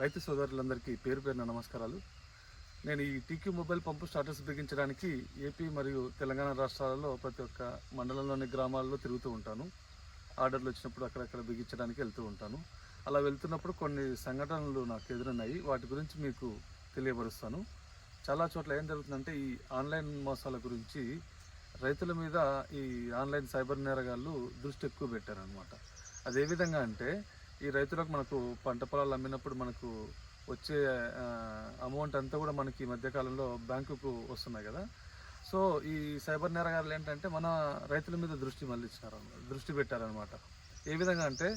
రైతు సోదరులందరికీ పేరు పేరున నమస్కారాలు. నేను ఈ టీక్యూ మొబైల్ పంపు స్టాటస్ బిగించడానికి ఏపీ మరియు తెలంగాణ రాష్ట్రాలలో ప్రతి ఒక్క మండలంలోని గ్రామాల్లో తిరుగుతూ ఉంటాను. ఆర్డర్లు వచ్చినప్పుడు అక్కడక్కడ బిగించడానికి వెళ్తూ ఉంటాను. అలా వెళ్తున్నప్పుడు కొన్ని సంఘటనలు నాకు ఎదురున్నాయి వాటి గురించి మీకు తెలియపరుస్తాను. చాలా చోట్ల ఏం జరుగుతుందంటే ఈ ఆన్లైన్ మోసాల గురించి రైతుల మీద ఈ ఆన్లైన్ సైబర్ నేరగాళ్ళు దృష్టి ఎక్కువ పెట్టారనమాట అది ఏ విధంగా అంటే ఈ రైతులకు మనకు పంట పొలాలు అమ్మినప్పుడు మనకు వచ్చే అమౌంట్ అంతా కూడా మనకి ఈ మధ్యకాలంలో బ్యాంకుకు వస్తున్నాయి కదా. సో ఈ సైబర్ నేరగాళ్ళు ఏంటంటే మన రైతుల మీద దృష్టి మళ్ళించినారు దృష్టి పెట్టారనమాట ఏ విధంగా అంటే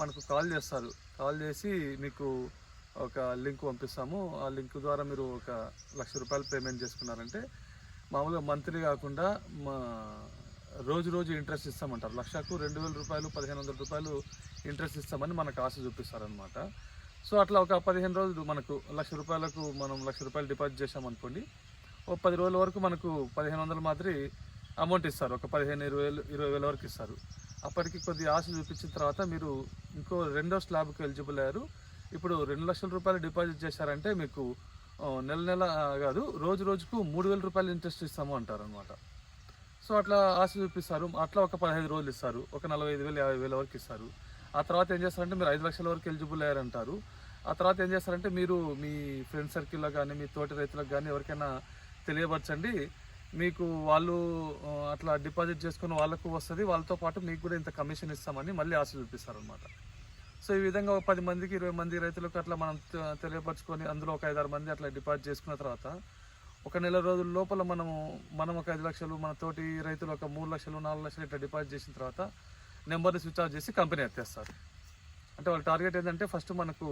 మనకు కాల్ చేస్తారు. కాల్ చేసి మీకు ఒక లింక్ పంపిస్తాము. ఆ లింక్ ద్వారా మీరు ఒక లక్ష రూపాయలు పేమెంట్ చేసుకున్నారంటే మామూలుగా మంత్లీ కాకుండా మా రోజు రోజు ఇంట్రెస్ట్ ఇస్తామంటారు. లక్షకు రెండు వేల రూపాయలు పదిహేను వందల రూపాయలు ఇంట్రెస్ట్ ఇస్తామని మనకు ఆశ చూపిస్తారనమాట సో అట్లా ఒక పదిహేను రోజులు మనకు లక్ష రూపాయలకు మనం లక్ష రూపాయలు డిపాజిట్ చేసామనుకోండి ఓ పది రోజుల వరకు మనకు పదిహేను వందలు మాదిరి అమౌంట్ ఇస్తారు. ఒక పదిహేను ఇరవై వేలు ఇరవై వేల వరకు ఇస్తారు. అప్పటికి కొద్ది ఆశ చూపించిన తర్వాత మీరు ఇంకో రెండో స్లాబ్కి ఎలిజిబుల్ అయ్యారు. ఇప్పుడు రెండు లక్షల రూపాయలు డిపాజిట్ చేశారంటే మీకు నెల నెల కాదు రోజు రోజుకు మూడు వేల రూపాయలు ఇంట్రెస్ట్ ఇస్తాము అంటారు అనమాట సో అట్లా ఆశ చూపిస్తారు. అట్లా ఒక పదహైదు రోజులు ఇస్తారు. ఒక నలభై ఐదు వేలు యాభై వేల వరకు ఇస్తారు. ఆ తర్వాత ఏం చేస్తారంటే మీరు ఐదు లక్షల వరకు ఎలిజిబుల్ అయ్యారంటారు. ఆ తర్వాత ఏం చేస్తారంటే మీరు మీ ఫ్రెండ్ సర్కిల్లో కానీ మీ తోటి రైతులకు కానీ ఎవరికైనా తెలియపరచండి. మీకు వాళ్ళు అట్లా డిపాజిట్ చేసుకున్న వాళ్ళకు వస్తుంది. వాళ్ళతో పాటు మీకు కూడా ఇంత కమిషన్ ఇస్తామని మళ్ళీ ఆశ చూపిస్తారు అనమాట సో ఈ విధంగా ఒక పది మందికి ఇరవై మంది రైతులకు అట్లా మనం తెలియపరచుకొని అందులో ఒక ఐదారు మంది అట్లా డిపాజిట్ చేసుకున్న తర్వాత ఒక నెల రోజుల లోపల మనము మనం ఒక ఐదు లక్షలు మన తోటి రైతులు ఒక మూడు లక్షలు నాలుగు లక్షలు ఇట్లా డిపాజిట్ చేసిన తర్వాత నెంబర్ని స్విచ్ ఆఫ్ చేసి కంపెనీ ఎత్తేస్తారు. అంటే వాళ్ళ టార్గెట్ ఏంటంటే ఫస్ట్ మనకు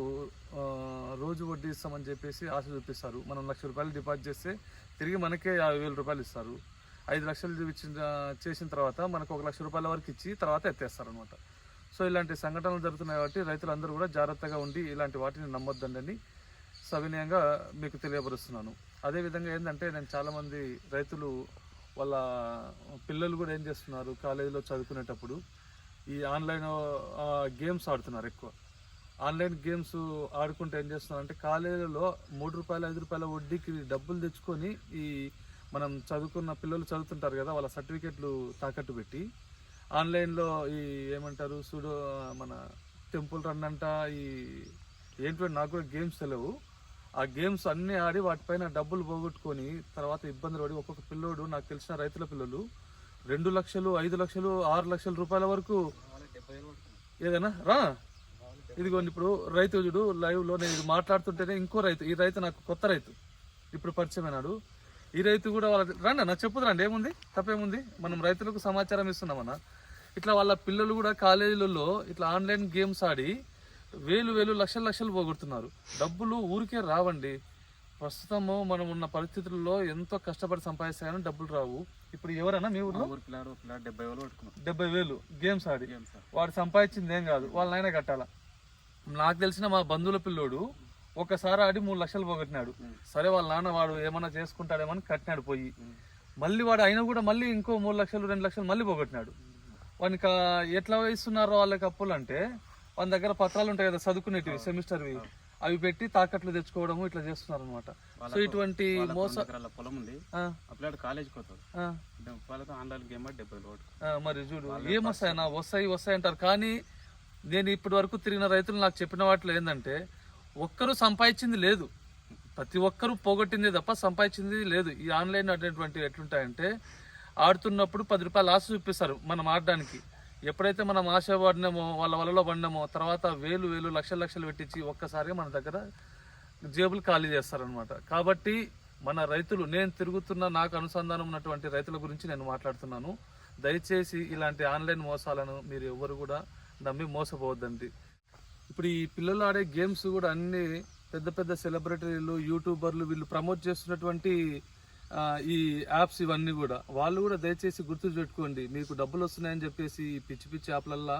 రోజు వడ్డీ ఇస్తామని చెప్పేసి ఆశ చూపిస్తారు. మనం లక్ష రూపాయలు డిపాజిట్ చేస్తే తిరిగి మనకే యాభై వేల రూపాయలు ఇస్తారు. ఐదు లక్షలు ఇచ్చిన చేసిన తర్వాత మనకు ఒక లక్ష రూపాయల వరకు ఇచ్చి తర్వాత ఎత్తేస్తారు అనమాట సో ఇలాంటి సంఘటనలు జరుగుతున్నాయి కాబట్టి రైతులందరూ కూడా జాగ్రత్తగా ఉండి ఇలాంటి వాటిని నమ్మొద్దండి సవినయంగా మీకు తెలియపరుస్తున్నాను. అదేవిధంగా ఏంటంటే నేను చాలామంది రైతులు వాళ్ళ పిల్లలు కూడా ఏం చేస్తున్నారు? కాలేజీలో చదువుకునేటప్పుడు ఈ ఆన్లైన్ గేమ్స్ ఆడుతున్నారు ఎక్కువ. ఆన్లైన్ గేమ్స్ ఆడుకుంటే ఏం చేస్తున్నారు అంటే కాలేజీలో మూడు రూపాయలు ఐదు రూపాయల వడ్డీకి డబ్బులు తెచ్చుకొని ఈ మనం చదువుకున్న పిల్లలు చదువుతుంటారు కదా వాళ్ళ సర్టిఫికెట్లు తాకట్టు పెట్టి ఆన్లైన్లో ఈ ఏమంటారు సూడో మన టెంపుల్ రన్ అంట ఈ ఏంటో నాకు కూడా గేమ్స్ తెలియవు ఆ గేమ్స్ అన్నీ ఆడి వాటిపైన డబ్బులు పోగొట్టుకొని తర్వాత ఇబ్బందులు పడి ఒక్కొక్క పిల్లోడు నాకు తెలిసిన రైతుల పిల్లలు రెండు లక్షలు ఐదు లక్షలు ఆరు లక్షల రూపాయల వరకు ఏదైనా? రా. ఇదిగోండి ఇప్పుడు రైతు చూడు లైవ్లో నేను ఇది మాట్లాడుతుంటేనే ఇంకో రైతు ఈ రైతు నాకు కొత్త రైతు. ఇప్పుడు పరిచయమైనాడు ఈ రైతు కూడా వాళ్ళ రండి నాకు చెప్పుదండి ఏముంది? తప్పేముంది? మనం రైతులకు సమాచారం ఇస్తున్నామన్నా ఇట్లా వాళ్ళ పిల్లలు కూడా కాలేజీలలో ఇట్లా ఆన్లైన్ గేమ్స్ ఆడి వేలు వేలు లక్షలు లక్షలు పోగొడుతున్నారు. డబ్బులు ఊరికే రావండి. ప్రస్తుతము మనం ఉన్న పరిస్థితుల్లో ఎంతో కష్టపడి సంపాదిస్తాయని డబ్బులు రావు. ఇప్పుడు ఎవరైనా మీ ఊర్లో? డెబ్బై వేలు గేమ్స్ ఆడి. వాడు సంపాదించింది ఏం కాదు. వాళ్ళనైనా కట్టాల? నాకు తెలిసిన మా బంధువుల పిల్లోడు ఒకసారి ఆడి మూడు లక్షలు పోగొట్టినాడు. సరే వాళ్ళ నాన్న వాడు ఏమన్నా చేసుకుంటాడేమని కట్టినాడు పోయి. మళ్ళీ వాడు అయినా కూడా మళ్ళీ ఇంకో మూడు లక్షలు రెండు లక్షలు మళ్ళీ పోగొట్టినాడు. వానికి ఎట్లా ఇస్తున్నారో వాళ్ళకి అప్పులు అంటే వాళ్ళ దగ్గర పత్రాలు ఉంటాయి కదా చదువుకునేటివి సెమిస్టర్వి. అవి పెట్టి తాకట్లు తెచ్చుకోవడము ఇట్లా చేస్తున్నారు అనమాట సో ఇటువంటి మోస పొలం ఉంది. ఆ, మరి చూడు ఏమొస్తాయి నా వస్తాయి వస్తాయి అంటారు. కానీ నేను ఇప్పటి వరకు తిరిగిన రైతులు నాకు చెప్పిన వాటిలో ఏంటంటే ఒక్కరు సంపాదించింది లేదు. ప్రతి ఒక్కరు పోగొట్టింది తప్ప సంపాదించింది లేదు. ఈ ఆన్లైన్ అనేటువంటి ఎట్లుంటాయంటే ఆడుతున్నప్పుడు పది రూపాయలు ఆశ చూపిస్తారు మనం ఆడడానికి. ఎప్పుడైతే మనం ఆశ పడినామో వాళ్ళ వలలో పడినామో తర్వాత వేలు వేలు లక్షలు లక్షలు పెట్టించి ఒక్కసారిగా మన దగ్గర జేబులు ఖాళీ చేస్తారనమాట కాబట్టి మన రైతులు నేను తిరుగుతున్న నాకు అనుసంధానం ఉన్నటువంటి రైతుల గురించి నేను మాట్లాడుతున్నాను. దయచేసి ఇలాంటి ఆన్లైన్ మోసాలను మీరు ఎవరు కూడా నమ్మి మోసపోవద్దండి. ఇప్పుడు ఈ పిల్లలు ఆడే గేమ్స్ కూడా అన్నీ పెద్ద పెద్ద సెలబ్రిటీలు యూట్యూబర్లు వీళ్ళు ప్రమోట్ చేస్తున్నటువంటి ఈ యాప్స్ ఇవన్నీ కూడా. వాళ్ళు కూడా దయచేసి గుర్తు పెట్టుకోండి. మీకు డబ్బులు వస్తున్నాయని చెప్పేసి ఈ పిచ్చి పిచ్చి యాప్లల్లో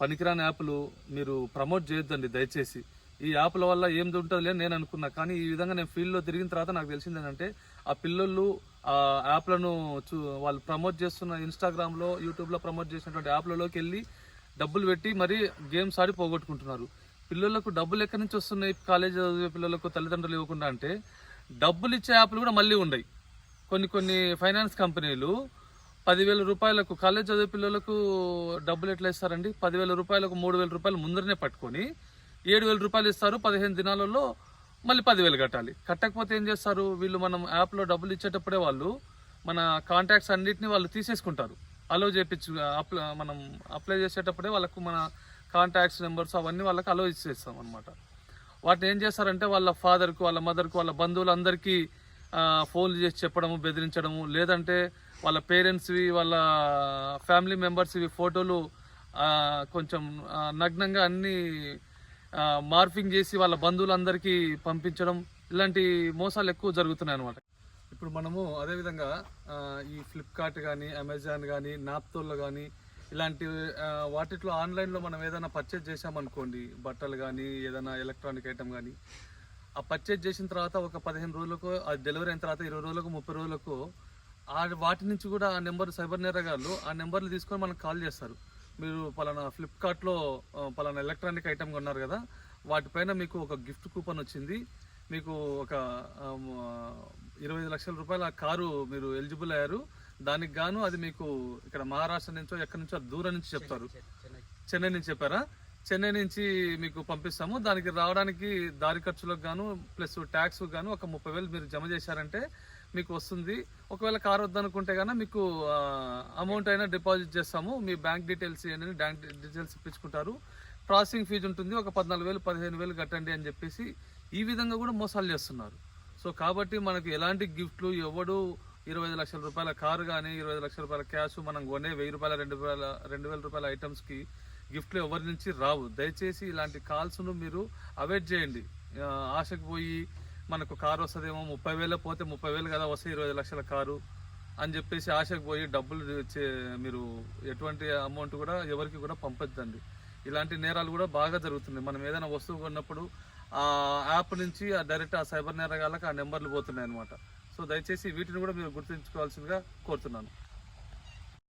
పనికిరాని యాప్లు మీరు ప్రమోట్ చేయొద్దండి దయచేసి. ఈ యాప్ల వల్ల ఏం ఉంటుంది నేను అనుకున్నా. కానీ ఈ విధంగా నేను ఫీల్డ్లో తిరిగిన తర్వాత నాకు తెలిసింది ఏంటంటే ఆ పిల్లలు ఆ యాప్లను చూ వాళ్ళు ప్రమోట్ చేస్తున్న ఇన్స్టాగ్రామ్లో యూట్యూబ్లో ప్రమోట్ చేసినటువంటి యాప్లలోకి వెళ్ళి డబ్బులు పెట్టి మరీ గేమ్స్ ఆడి పోగొట్టుకుంటున్నారు. పిల్లలకు డబ్బులు ఎక్కడి నుంచి వస్తున్నాయి? కాలేజ్ చదివే పిల్లలకు తల్లిదండ్రులు ఇవ్వకుండా అంటే డబ్బులు ఇచ్చే యాప్లు కూడా మళ్ళీ ఉన్నాయి కొన్ని కొన్ని ఫైనాన్స్ కంపెనీలు పదివేల రూపాయలకు కాలేజ్ చదివే పిల్లలకు డబ్బులు ఎట్లా ఇస్తారండి? పదివేల రూపాయలకు మూడు వేల రూపాయలు ముందరనే పట్టుకొని ఏడు వేల రూపాయలు ఇస్తారు పదిహేను దినాలలో మళ్ళీ పదివేలు కట్టాలి. కట్టకపోతే ఏం చేస్తారు? వీళ్ళు మనం యాప్లో డబ్బులు ఇచ్చేటప్పుడే వాళ్ళు మన కాంటాక్ట్స్ అన్నిటిని వాళ్ళు తీసేసుకుంటారు. అలో చేపించు అప్లై మనం అప్లై చేసేటప్పుడే వాళ్ళకు మన కాంటాక్ట్స్ నెంబర్స్ అవన్నీ వాళ్ళకి అలో ఇచ్చేస్తాం అనమాట వాటిని ఏం చేస్తారంటే వాళ్ళ ఫాదర్కు వాళ్ళ మదర్కు వాళ్ళ బంధువులందరికీ ఫోన్లు చేసి చెప్పడము బెదిరించడము లేదంటే వాళ్ళ పేరెంట్స్వి వాళ్ళ ఫ్యామిలీ మెంబర్స్వి ఫోటోలు కొంచెం నగ్నంగా అన్ని మార్ఫింగ్ చేసి వాళ్ళ బంధువులందరికీ పంపించడం ఇలాంటి మోసాలు ఎక్కువ జరుగుతున్నాయి అనమాట ఇప్పుడు మనము అదేవిధంగా ఈ ఫ్లిప్కార్ట్ కానీ అమెజాన్ కానీ నాప్తోళ్ళు కానీ ఇలాంటి వాటిలో ఆన్లైన్లో మనం ఏదైనా పర్చేజ్ చేసామనుకోండి బట్టలు కానీ ఏదైనా ఎలక్ట్రానిక్ ఐటమ్ కానీ ఆ పర్చేజ్ చేసిన తర్వాత ఒక పదిహేను రోజులకు అది డెలివరీ అయిన తర్వాత ఇరవై రోజులకు ముప్పై రోజులకు ఆ వాటి నుంచి కూడా ఆ నెంబర్ సైబర్ నేరగాళ్ళు ఆ నెంబర్లు తీసుకొని మనకు కాల్ చేస్తారు. మీరు పలానా ఫ్లిప్కార్ట్లో పలానా ఎలక్ట్రానిక్ ఐటమ్ కొన్నారు కదా వాటిపైన మీకు ఒక గిఫ్ట్ కూపన్ వచ్చింది. మీకు ఒక ఇరవై ఐదు లక్షల రూపాయల కారు మీరు ఎలిజిబుల్ అయ్యారు. దానికి గాను అది మీకు ఇక్కడ మహారాష్ట్ర నుంచో ఎక్కడి నుంచో దూరం నుంచి చెప్తారు. చెన్నై నుంచి చెప్పారా? చెన్నై నుంచి మీకు పంపిస్తాము. దానికి రావడానికి దారి ఖర్చులకు గాను ప్లస్ ట్యాక్స్ గాను ఒక ముప్పై వేలు మీరు జమ చేశారంటే మీకు వస్తుంది. ఒకవేళ కార్ వద్దనుకుంటే కనుక మీకు అమౌంట్ అయినా డిపాజిట్ చేస్తాము. మీ బ్యాంక్ డీటెయిల్స్ అనేది బ్యాంక్ డీటెయిల్స్ ఇప్పించుకుంటారు. ప్రాసెసింగ్ ఫీజు ఉంటుంది. ఒక పద్నాలుగు వేలు పదిహేను వేలు కట్టండి అని చెప్పేసి ఈ విధంగా కూడా మోసాలు చేస్తున్నారు. సో కాబట్టి మనకు ఎలాంటి గిఫ్ట్లు ఎవడు ఇరవై లక్షల రూపాయల కారు కానీ ఇరవై లక్షల రూపాయల క్యాష్ మనం కొనే వెయ్యి రూపాయల రెండు వేల రెండు వేల రూపాయల ఐటమ్స్కి గిఫ్ట్లు ఎవరి నుంచి రావు. దయచేసి ఇలాంటి కాల్స్ను మీరు అవాయిడ్ చేయండి. ఆశకు పోయి మనకు కారు వస్తుందేమో ముప్పై వేలు పోతే ముప్పై వేలు కదా వస్తే ఇరవై లక్షల కారు అని చెప్పేసి ఆశకు పోయి డబ్బులు మీరు ఎటువంటి అమౌంట్ కూడా ఎవరికి కూడా పంపొద్దండి. ఇలాంటి నేరాలు కూడా బాగా జరుగుతుంది మనం ఏదైనా వస్తువు కొన్నప్పుడు ఆ యాప్ నుంచి ఆ డైరెక్ట్ ఆ సైబర్ నేరగాళ్ళకి ఆ నెంబర్లు పోతున్నాయి అనమాట సో దయచేసి వీటిని కూడా మీరు గుర్తుంచుకోవాల్సిందిగా కోరుతున్నాను.